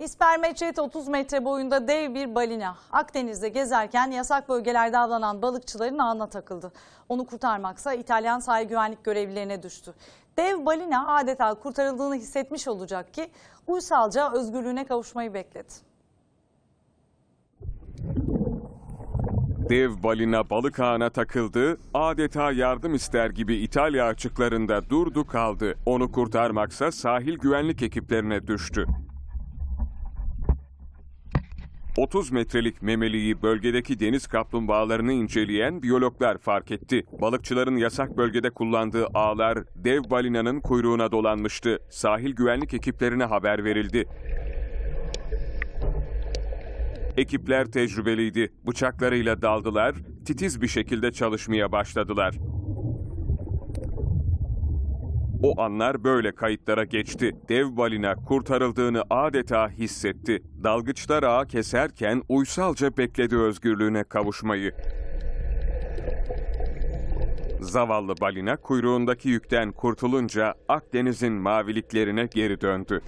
İspermeçet 30 metre boyunda dev bir balina Akdeniz'de gezerken yasak bölgelerde avlanan balıkçıların ağına takıldı. Onu kurtarmaksa İtalyan sahil güvenlik görevlilerine düştü. Dev balina adeta kurtarıldığını hissetmiş olacak ki uysalca özgürlüğüne kavuşmayı bekledi. Dev balina balık ağına takıldı, adeta yardım ister gibi İtalya açıklarında durdu kaldı. Onu kurtarmaksa sahil güvenlik ekiplerine düştü. 30 metrelik memeliyi bölgedeki deniz kaplumbağalarını inceleyen biyologlar fark etti. Balıkçıların yasak bölgede kullandığı ağlar dev balinanın kuyruğuna dolanmıştı. Sahil güvenlik ekiplerine haber verildi. Ekipler tecrübeliydi. Bıçaklarıyla daldılar, titiz bir şekilde çalışmaya başladılar. O anlar böyle kayıtlara geçti. Dev balina kurtarıldığını adeta hissetti. Dalgıçlar ağı keserken uysalca bekledi özgürlüğüne kavuşmayı. Zavallı balina kuyruğundaki yükten kurtulunca Akdeniz'in maviliklerine geri döndü.